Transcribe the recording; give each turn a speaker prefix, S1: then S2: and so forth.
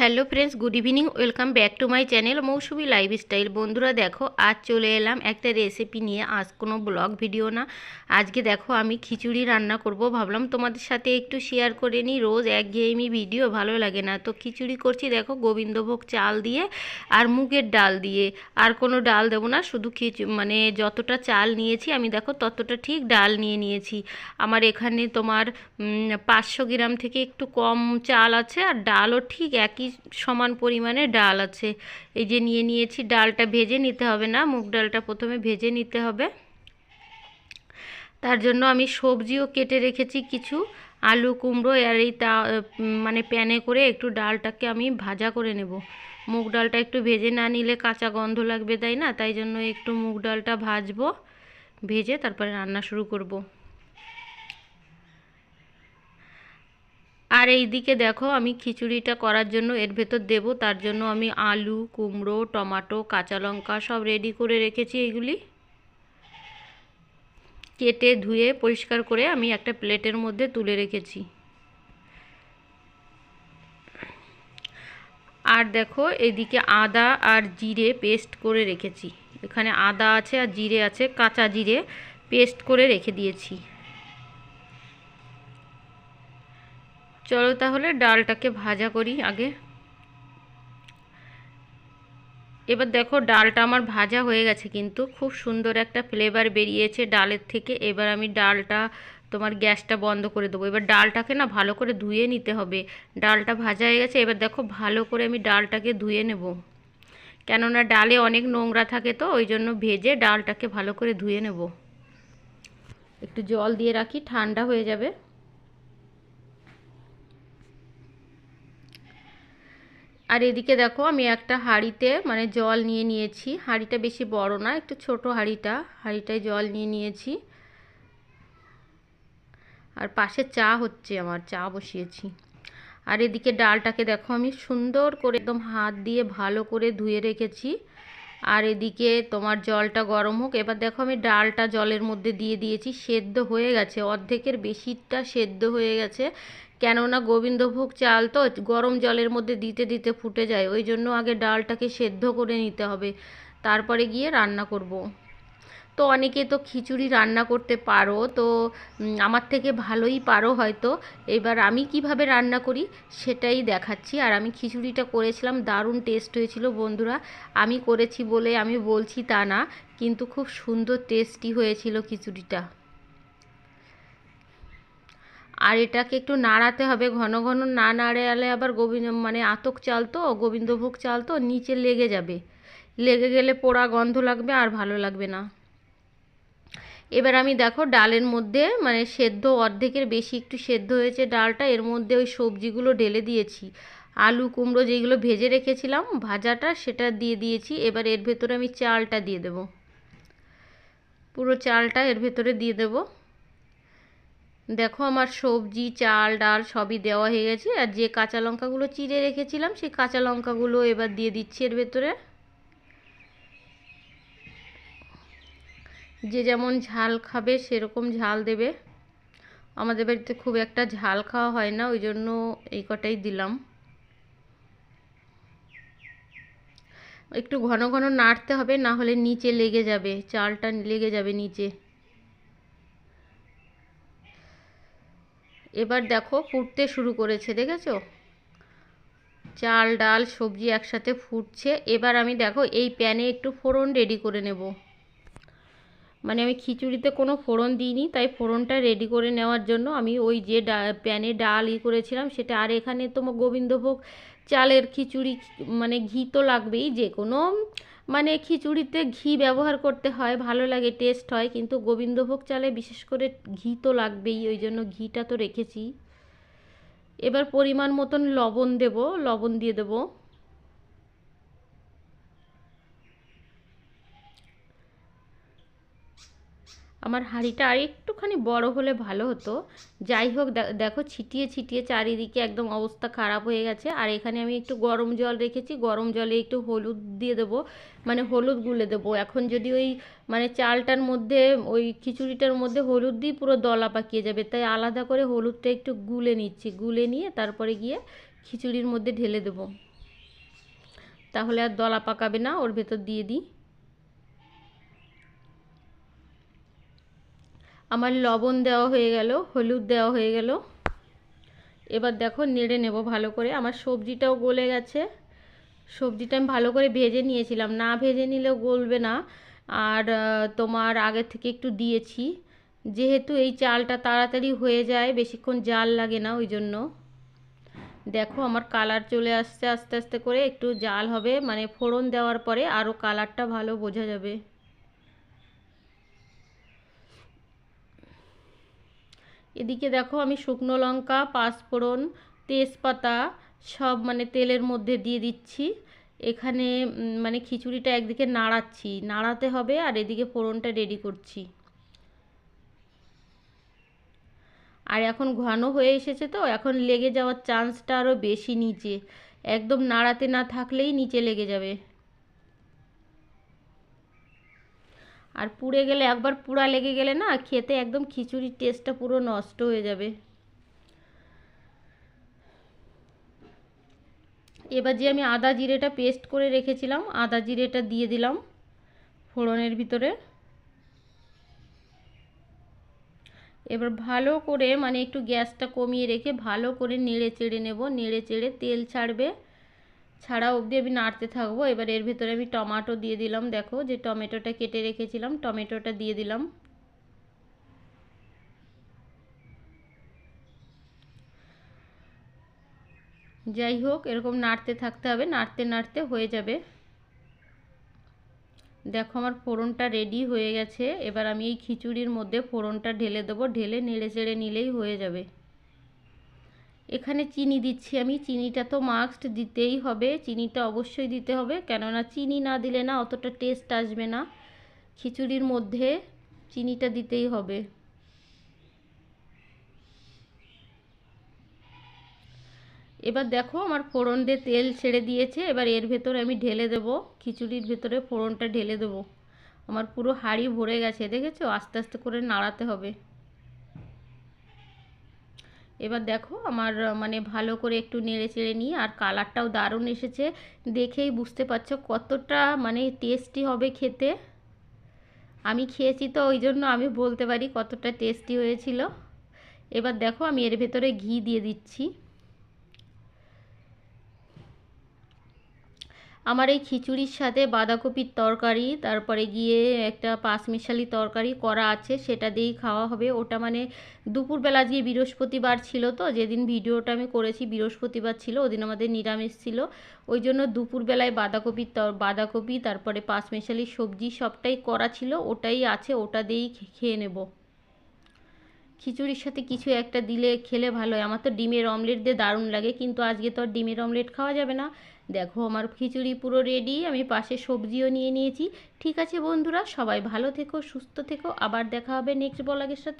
S1: Hello friends, good evening, welcome back to my channel Moushumi lifestyle. বন্ধুরা দেখো, আজ চলে এলাম একটা রেসিপি নিয়ে, আজ কোনো ব্লগ ভিডিও না। আজকে দেখো, আমি খিচুড়ি রান্না করব। ভাবলাম তোমাদের সাথে একটু শেয়ার করে নিই। রোজ একঘেয়েমি ভিডিও, ভালো লাগে না। তো খিচুড়ি করছি দেখো, গোবিন্দভোগ চাল দিয়ে আর মুগের ডাল দিয়ে। আর কোনো ডাল দেবো না, শুধু খিচু মানে যতটা চাল নিয়েছি, আমি দেখো ততটা ঠিক ডাল নিয়ে নিয়েছি। আমার এখানে তোমার পাঁচশো গ্রাম থেকে একটু কম চাল আছে, আর ডালও ঠিক একই সমান পরিমাণে ডাল আছে। এই যে নিয়ে নিয়েছি, ডালটা ভেজে নিতে হবে না, মুগ ডালটা প্রথমে ভেজে নিতে হবে। তার জন্য আমি সবজিও কেটে রেখেছি কিছু, আলু, কুমড়ো, আর এই তা মানে প্যানে করে একটু ডালটাকে আমি ভাজা করে নেব। মুগ ডালটা একটু ভেজে না নিলে কাঁচা গন্ধ লাগবে তাই না? তাই জন্য একটু মুগ ডালটা ভাজবো, ভেজে তারপরে রান্না শুরু করব। আর এই দিকে দেখো, আমি খিচুড়িটা করার জন্য এর ভেতর দেব। তার জন্য আমি আলু, কুমড়ো, টমাটো, কাঁচা লঙ্কা সব রেডি করে রেখেছি এইগুলি। কেটে, ধুয়ে, পরিষ্কার করে আমি একটা প্লেটের মধ্যে তুলে রেখেছি। আর দেখো এদিকে আদা আর জিরে পেস্ট করে রেখেছি। এখানে আদা আছে আর জিরে আছে, কাঁচা জিরে পেস্ট করে রেখে দিয়েছি। চলো তাহলে ডালটাকে ভাজা করি আগে। এবার দেখো ডালটা আমার ভাজা হয়ে গেছে কিন্তু, খুব সুন্দর একটা ফ্লেভার বেরিয়েছে ডালের থেকে। এবার আমি ডালটা, তোমার গ্যাসটা বন্ধ করে দেবো। এবার ডালটাকে না ভালো করে ধুয়ে নিতে হবে। ডালটা ভাজা হয়ে গেছে, এবার দেখো ভালো করে আমি ডালটাকে ধুয়ে নেব। কেননা ডালে অনেক নোংরা থাকে তো, ওই জন্য ভেজে ডালটাকে ভালো করে ধুয়ে নেব। একটু জল দিয়ে রাখি, ঠান্ডা হয়ে যাবে। আর এদিকে দেখো আমি একটা হাঁড়িতে মানে জল নিয়ে নিয়েছি। হাঁড়িটা বেশি বড় না, একটু ছোট হাঁড়িটা। হাঁড়িটায় জল নিয়ে নিয়েছি। আর পাশে চা হচ্ছে আমার, চা বসিয়েছি। আর এদিকে ডালটাকে দেখো আমি সুন্দর করে একদম হাত দিয়ে ভালো করে ধুয়ে রেখেছি। আর এদিকে তোমার জলটা গরম হোক, এবার দেখো আমি ডালটা জলের মধ্যে দিয়ে দিয়েছি, সেদ্ধ হয়ে গেছে। অর্ধেকের বেশিটা সেদ্ধ হয়ে গেছে। কেননা গোবিন্দভোগ চাল তো গরম জলের মধ্যে দিতে দিতে ফুটে যায়, ওই জন্য আগে ডালটাকে সেদ্ধ করে নিতে হবে, তারপরে গিয়ে রান্না করব। তো অনেকে তো খিচুড়ি রান্না করতে পারো, তো আমার থেকে ভালোই পারো হয়তো, এবার আমি কীভাবে রান্না করি সেটাই দেখাচ্ছি, আর আমি খিচুড়িটা করেছিলাম, দারুণ টেস্ট হয়েছিল বন্ধুরা, আমি করেছি বলে আমি বলছি তা না, কিন্তু খুব সুন্দর টেস্টি হয়েছিল খিচুড়িটা এটাকে একটু নাড়াতে হবে, ঘন ঘন না নাড়ালে আবার গোবিন্দ মানে আতক চাল তো, গোবিন্দভোগ চাল তো, নিচে লেগে যাবে। লেগে গেলে পোড়া গন্ধ লাগবে আর ভালো লাগবে না। এবার আমি দেখো ডালের মধ্যে মানে সেদ্ধ অর্ধেকের বেশি একটু সেদ্ধ হয়েছে ডালটা, এর মধ্যে ওই সবজিগুলো ঢেলে দিয়েছি। আলু, কুমড়ো যেগুলো ভেজে রেখেছিলাম, ভাজাটা সেটা দিয়ে দিয়েছি, এবার এর ভেতরে আমি চালটা দিয়ে দেব। পুরো চালটা এর ভেতরে দিয়ে দেবো। দেখো আমার সবজি, চাল, ডাল সবই দেওয়া হয়ে গেছে। আর যে কাঁচা লঙ্কাগুলো চিড়ে রেখেছিলাম, সেই কাঁচা লঙ্কাগুলো এবার দিয়ে দিচ্ছি এর ভেতরে। যে যেমন ঝাল খাবে, সেরকম ঝাল দেবে। আমাদের বাড়িতে খুব একটা ঝাল খাওয়া হয় না, ওই জন্য এই কটাই দিলাম। একটু ঘন ঘন নাড়তে হবে, না হলে নিচে লেগে যাবে, চালটা লেগে যাবে নিচে। এবার দেখো ফুটতে শুরু করেছে, দেখেছ? চাল, ডাল, সবজি একসাথে ফুটছে। এবার আমি দেখো এই প্যানে একটু ফোড়ন রেডি করে নেব। মানে আমি খিচুড়িতে কোনো ফোড়ন দিইনি, তাই ফোড়নটা রেডি করে নেওয়ার জন্য আমি ওই যে প্যানে ডাল ই করেছিলাম, সেটা আর এখানে তোমার গোবিন্দভোগ চালের খিচুড়ি মানে ঘি তো লাগবেই যে কোনো মানে খিচুড়িতে ঘি ব্যবহার করতে হয়, ভালো লাগে টেস্ট হয়, কিন্তু গোবিন্দভোগ চালে বিশেষ করে ঘি তো লাগবেই, ওই জন্য ঘিটা তো রেখেছি। এবার পরিমাণ মতন লবণ দেব, লবণ দিয়ে দেবো। আমার হাঁড়িটা আর একটুখানি বড় হলে ভালো হতো। যাই হোক দেখো ছিটিয়ে ছিটিয়ে চারিদিকে একদম অবস্থা খারাপ হয়ে গেছে। আর এখানে আমি একটু গরম জল রেখেছি। গরম জলে একটু হলুদ দিয়ে দেবো। মানে হলুদ গুলে দেবো। এখন যদি ওই মানে চালটার মধ্যে, ওই খিচুড়িটার মধ্যে হলুদ দিয়ে পুরো দলা পাকিয়ে যাবে। তাই আলাদা করে হলুদটা একটু গুলে নিচ্ছি। গুলে নিয়ে তারপরে গিয়ে খিচুড়ির মধ্যে ঢেলে দেবো। তাহলে আর দলা পাকাবে না। ওর ভেতর দিয়ে দিই। আমার লবণ দেওয়া হয়ে গেল, হলুদ দেওয়া হয়ে গেল। এবার দেখো নেড়ে নেব ভালো করে। আমার সবজিটাও গলে গেছে। সবজিটা আমি ভালো করে ভেজে নিয়েছিলাম। না ভেজে নিলেও গলবে না। আর তোমার আগে থেকে একটু দিয়েছি। যেহেতু এই চালটা তাড়াতাড়ি হয়ে যায়, বেশিক্ষণ জাল লাগে না ওই জন্য। দেখো আমার কালার চলে আসছে আস্তে আস্তে করে। একটু জাল হবে। মানে ফোড়ন দেওয়ার পরে আরও কালারটা ভালো বোঝা যাবে। এদিকে দেখো আমি শুকনো লঙ্কা, পাঁচফোড়ন, তেজপাতা সব মানে তেলের মধ্যে দিয়ে দিচ্ছি। এখানে মানে খিচুড়িটা একদিকে নাড়াচ্ছি। নাড়াতে হবে আর এদিকে ফোড়নটা রেডি করছি। আর এখন ঘন হয়ে এসেছে তো, এখন লেগে যাওয়ার চান্সটা আরও বেশি নিচে। একদম নাড়াতে না থাকলেই নিচে লেগে যাবে। আর পুড়ে গেলে, একবার পুড়া লেগে গেলে না, খেতে একদম খিচুড়ির টেস্টটা পুরো নষ্ট হয়ে যাবে। এবার যে আমি আদা জিরেটা পেস্ট করে রেখেছিলাম, আদা জিরেটা দিয়ে দিলাম ফোড়নের ভিতরে। এবার ভালো করে মানে একটু গ্যাসটা কমিয়ে রেখে ভালো করে নেড়ে চেড়ে নেব নেড়ে চেড়ে তেল ছাড়বে। ছাড়া অবধি আমি নাড়তে থাকব। এবার এর ভেতরে আমি টমেটো দিয়ে দিলাম। দেখো যে টমেটোটা কেটে রেখেছিলাম, টমেটোটা দিয়ে দিলাম। যাই হোক, এরকম নাড়তে থাকতে হবে। নাড়তে নাড়তে হয়ে যাবে। দেখো আমার ফোড়নটা রেডি হয়ে গেছে। এবার আমি এই খিচুড়ির মধ্যে ফোড়নটা ঢেলে দেবো। ঢেলে নেড়ে চেড়ে নিলেই হয়ে যাবে। এখানে চিনি দিচ্ছি আমি। চিনিটা তো মাস্ট দিতেই হবে। চিনিটা অবশ্যই দিতে হবে। কেননা চিনি না দিলে না অতটা টেস্ট আসবে না। খিচুড়ির মধ্যে চিনিটা দিতেই হবে। এবার দেখো আমার ফোড়ন দিয়ে তেল ছেড়ে দিয়েছে। এবার এর ভেতরে আমি ঢেলে দেব। খিচুড়ির ভেতরে ফোড়নটা ঢেলে দেব। আমার পুরো হাঁড়ি ভরে গেছে, দেখেছ? আস্তে আস্তে করে নাড়াতে হবে। এবার দেখো আমার মানে ভালো করে একটু নেড়ে চেড়ে নিই আর কালারটাও দারুণ এসেছে। দেখেই বুঝতে পারছ কতটা মানে টেস্টি হবে খেতে। আমি খেয়েছি তো, ওই জন্য আমি বলতে পারি কতটা টেস্টি হয়েছিল। এবার দেখো আমি এর ভেতরে ঘি দিয়ে দিচ্ছি। আমার এই খিচুড়ির সাথে বাঁধাকপির তরকারি, তারপরে গিয়ে একটা পাঁচমিশালি তরকারি করা আছে, সেটা দিয়েই খাওয়া হবে। ওটা মানে দুপুরবেলা গিয়ে বৃহস্পতিবার ছিল তো, যেদিন ভিডিওটা আমি করেছি বৃহস্পতিবার ছিল, ওদিন আমাদের নিরামিষ ছিল। ওই জন্য দুপুরবেলায় বাঁধাকপির তর বাঁধাকপি, তারপরে পাঁচমিশালি সবজি সবটাই করা ছিল, ওটাই আছে, ওটা দিয়েই খেয়ে নেব। খিচুড়ির সাথে কিছু একটা দিলে খেলে ভালো হয়। আমার তো ডিমের অমলেট দিয়ে দারুণ লাগে, কিন্তু আজকে তো আর ডিমের অমলেট খাওয়া যাবে না। দেখো, আমার খিচুড়ি পুরো রেডি আমি পাশে সবজিও নিয়ে নিয়েছি। ঠিক আছে বন্ধুরা, সবাই ভালো থেকো, সুস্থ থেকো, আবার দেখা হবে নেক্সট ব্লগের সাথে।